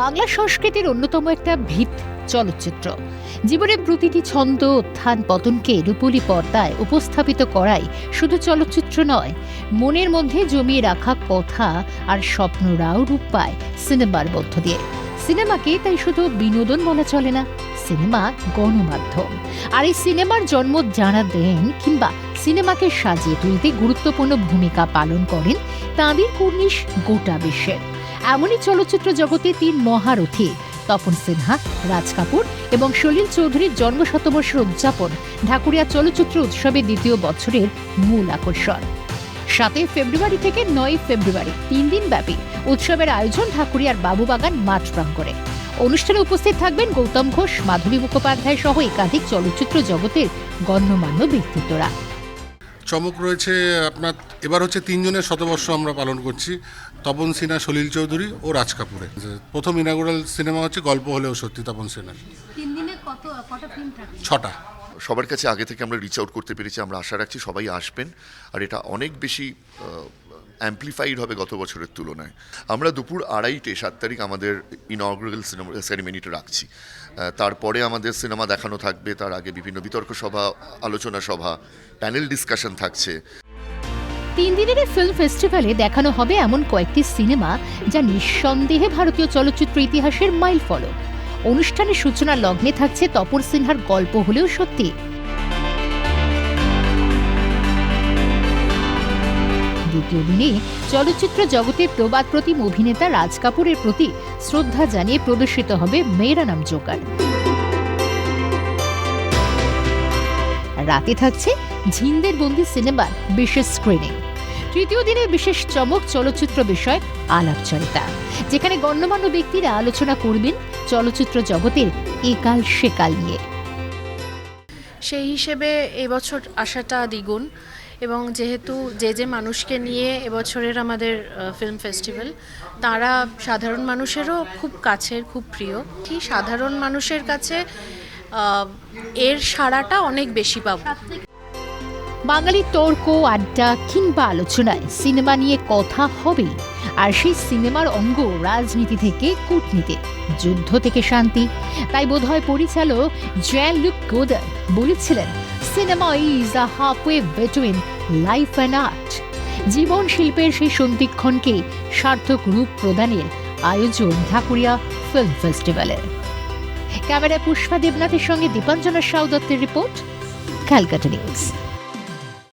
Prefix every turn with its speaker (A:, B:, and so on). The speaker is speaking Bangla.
A: বাংলা সংস্কৃতির অন্যতম একটা ভিত চলচ্চিত্র। জীবনের প্রতিটি ছন্দ, উত্থান, পতনকে রূপলি পর্দায় উপস্থাপিত করাই শুধু চলচ্চিত্র নয়, মনের মধ্যে জমিয়ে রাখা কথা আর স্বপ্নরাও রূপ পায় সিনেমার মধ্য দিয়ে। সিনেমাকে তাই শুধু বিনোদন বলা চলে না, সিনেমা গণমাধ্যম। আর এই সিনেমার জন্ম যারা দেন কিংবা সিনেমাকে সাজিয়ে তুলতে গুরুত্বপূর্ণ ভূমিকা পালন করেন তাঁদের কর্নিশ গোটা বিশ্বের এমনই চলচ্চিত্র জগতে তিন মহারথী, তপন সিনহা, রাজ কাপুর এবং সলিল চৌধুরীর জন্ম শতবর্ষের উদযাপন ঢাকুরিয়া চলচ্চিত্র উৎসবের দ্বিতীয় বছরের মূল আকর্ষণ। সাতই ফেব্রুয়ারি থেকে নয় ফেব্রুয়ারি তিন দিন ব্যাপী উৎসবের আয়োজন ঢাকুরিয়ার বাবুবাগান মাঠ প্রাঙ্গণে। অনুষ্ঠানে উপস্থিত থাকবেন গৌতম ঘোষ মাধুরী মুখোপাধ্যায় সহ একাধিক চলচ্চিত্র জগতের গণ্যমান্য ব্যক্তিত্বরা।
B: চমক রয়েছে আপনার এবার হচ্ছে তিনজনের শতবর্ষ আমরা পালন করছি তপন সিনহা সলিল চৌধুরী ও রাজ কাপুরে প্রথম ইনাগুরাল সিনেমা হচ্ছে গল্প হলেও সত্যি তপন সিনহার।
C: তিন দিনে কত কটা ফিল্ম থাকে
B: ছটা।
D: সবার কাছে আগে থেকে আমরা রিচ আউট করতে পেরেছি আমরা আশা রাখছি সবাই আসবেন আর এটা অনেক বেশি অ্যাম্পলিফাইড হবে গত বছরের তুলনায়। আমরা দুপুর আড়াইটে, সাত তারিখ আমাদের ইনগ্রাল সিনেমা সেরিমনিটা রাখছি। তারপরে আমাদের সিনেমা দেখানো থাকবে, তার আগে বিভিন্ন বিতর্ক সভা, আলোচনা সভা প্যানেল ডিসকাশন থাকছে।
A: তিন দিনের ফিল্ম ফেস্টিভ্যালে দেখানো হবে এমন কয়েকটি সিনেমা যা নিঃসন্দেহে ভারতীয় চলচ্চিত্র ইতিহাসের মাইল ফলক অনুষ্ঠানের সূচনা লগ্নে থাকছে তপন সিনহার গল্প হলেও সত্যি। দ্বিতীয় দিনে চলচ্চিত্র জগতের প্রবাদ প্রতিম অভিনেতা রাজ কাপুরের প্রতি শ্রদ্ধা জানিয়ে প্রদর্শিত হবে মেয়েরা নাম জোকার। রাতে থাকছে ঝিন্দের বন্দি সিনেমার বিশেষ স্ক্রিনিং তৃতীয় দিনের বিশেষ চমক চলচ্চিত্র বিষয় আলাপচারিতা, যেখানে গণ্যমান্য ব্যক্তিরা আলোচনা করবেন চলচ্চিত্র জগতের একাল সেকাল নিয়ে।
C: সেই হিসেবে এবছর আশাটা দ্বিগুণ। এবং যেহেতু যে যে মানুষকে নিয়ে এবছরের আমাদের ফিল্ম ফেস্টিভ্যাল তারা সাধারণ মানুষেরও খুব কাছের, খুব প্রিয়। কি সাধারণ মানুষের কাছে এর সাড়াটা অনেক বেশি পাবো।
A: বাঙালি তর্ক, আড্ডা কিংবা আলোচনায় সিনেমা নিয়ে কথা হবে আর সেই সিনেমার অঙ্গ রাজনীতি থেকে কূটনীতি, যুদ্ধ থেকে শান্তি। তাই বোধহয় পরিচালক জ্যান লুক গোদার বলেছিলেন cinema is a halfway between life and art জীবন শিল্পের সেই সন্ধিক্ষণকে সার্থক রূপ প্রদানের আয়োজন ঢাকুরিয়া ফিল্ম ফেস্টিভ্যালের ক্যামেরায় পুষ্পা দেবনাথের সঙ্গে দীপাঞ্জনা সাউদত্তের রিপোর্ট ক্যালকাটা নিউজ